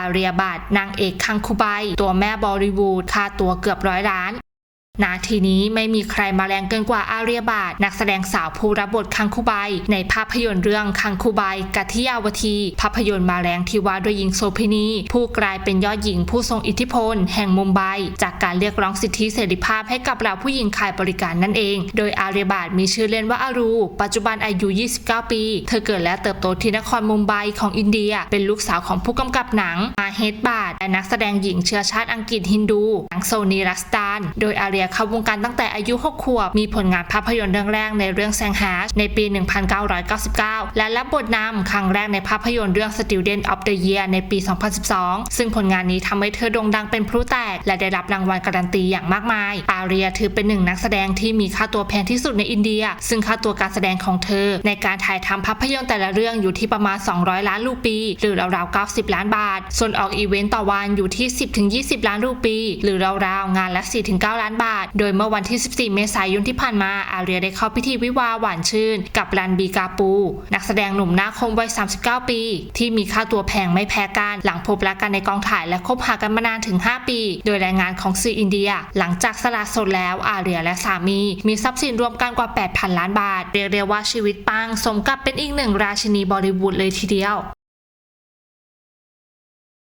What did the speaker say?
อาเรียบัตนางเอกคังคูไบตัวแม่บอลลิวูดค่าตัวเกือบร้อยล้าน นาทีนี้ไม่มีใครมาแรงเกินกว่าอาเรียบาทนักแสดงสาวผู้รับบทคังคูไบในภาพยนตร์เรื่องคังคูไบกัทิยาวที ภาพยนตร์มาแรงที่ว่าด้วยหญิงโซพินีผู้กลายเป็นยอดหญิงผู้ทรงอิทธิพล แห่งมุมไบ จากการเรียกร้องสิทธิเสรีภาพให้กับเราผู้หญิงขายบริการนั่นเอง โดยอาเรียบาทมีชื่อเล่นว่าอารู ปัจจุบันอายุ 29 ปี เธอเกิดและเติบโตที่นครมุมไบของอินเดีย เป็นลูกสาวของผู้กำกับหนังมาเฮดบาทและนักแสดงหญิงเชื้อชาติอังกฤษฮินดูนางโซนีรัสตา โดยอาเรียเข้าวงการตั้งแต่อายุ 6 ขวบ มีผลงานภาพยนตร์เรื่องแรกในเรื่องแซงฮาชในปี 1999 และรับบทนำครั้งแรกในภาพยนตร์เรื่อง Student of the Year ในปี 2012 ซึ่งผลงานนี้ทำให้เธอโด่งดังเป็นพลุแตก และได้รับรางวัลการันตีอย่างมากมาย อาเรียถือเป็นหนึ่งนักแสดงที่มีค่าตัวแพงที่สุดในอินเดีย ซึ่งค่าตัวการแสดงของเธอ ในการถ่ายทำภาพยนตร์แต่ละเรื่องอยู่ที่ประมาณ 200 ล้านรูปี หรือราวๆ 90 ล้านบาท ส่วนออกอีเวนต์ต่อวันอยู่ที่ 10-20 ล้านรูปี หรือราวๆงานละ4-9ล้านบาท โดยเมื่อวันที่ 14 เมษายนที่ผ่านมา อาเรียได้เข้าพิธีวิวาห์หวานชื่น กับรันบีกาปู นักแสดงหนุ่มหน้าคมวัย 39 ปี ที่มีค่าตัวแพงไม่แพ้กันหลังพบรักกันในกองถ่ายและคบหากันมานานถึง 5 ปี โดยรายงานของสื่ออินเดีย หลังจากสละสดแล้วอาเรียและสามี มีทรัพย์สินรวมกันกว่า 8,000 ล้านบาท เรียกได้ว่าชีวิตปังสมกับเป็นอีกหนึ่งราชินีบอลิวูดเลยทีเดียว